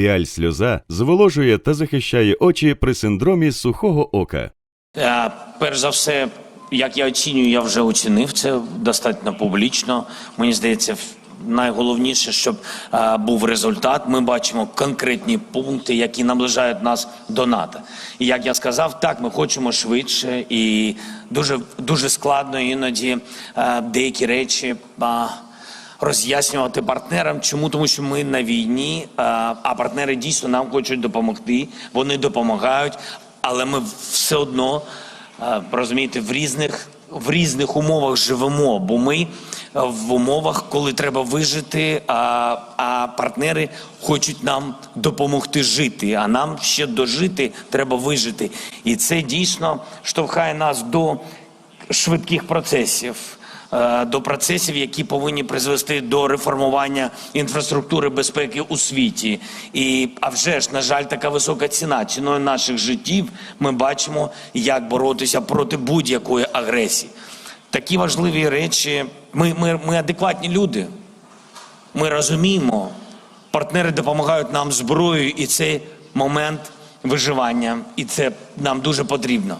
Піаль сльоза зволожує та захищає очі при синдромі сухого ока. Е, Перш за все, як я оцінюю, я вже оцінив це достатньо публічно. Мені здається, найголовніше, щоб е, був результат. Ми бачимо конкретні пункти, які наближають нас до НАТО. І як я сказав, так ми хочемо швидше і дуже дуже складно іноді е, деякі речі. е, Роз'яснювати партнерам, чому тому, що ми на війні, а партнери дійсно нам хочуть допомогти. Вони допомагають, але ми все одно розумієте, в різних в різних умовах живемо. Бо ми е, в умовах, коли треба вижити, а, а партнери хочуть нам допомогти жити. А нам ще дожити треба вижити. І це дійсно штовхає нас до швидких процесів. Е, До процесів, які повинні призвести до реформування інфраструктури безпеки у світі, і а вже ж на жаль, така висока ціна ціною наших життів. Ми бачимо, як боротися проти будь-якої агресії. Такі важливі речі. Ми, ми, ми адекватні люди. Ми розуміємо, партнери допомагають нам зброєю, і це момент виживання, і це нам дуже потрібно.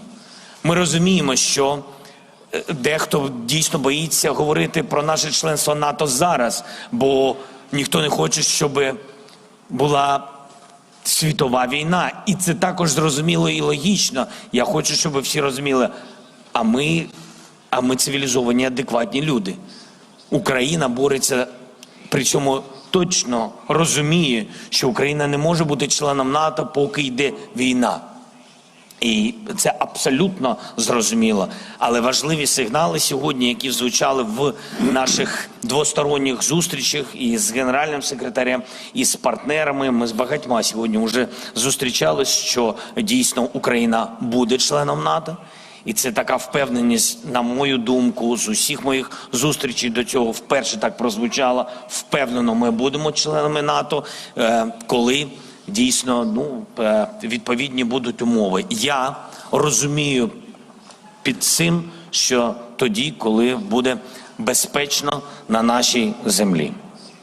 Ми розуміємо, що дехто дійсно боїться говорити про наше членство НАТО зараз, бо ніхто не хоче, щоб була світова війна. І це також зрозуміло і логічно. Я хочу, щоб всі розуміли, а ми, а ми цивілізовані, адекватні люди. Україна бореться, при цьому точно розуміє, що Україна не може бути членом НАТО, поки йде війна. І це абсолютно зрозуміло. Але важливі сигнали сьогодні, які звучали в наших двосторонніх зустрічах і з генеральним секретарем, і з партнерами. Ми з багатьма сьогодні вже зустрічались, що дійсно Україна буде членом НАТО. І це така впевненість, на мою думку, з усіх моїх зустрічей до цього вперше так прозвучало. Впевнено, ми будемо членами НАТО, е, коли дійсно ну, е, відповідні будуть умови. Я розумію під цим, що тоді, коли буде безпечно на нашій землі.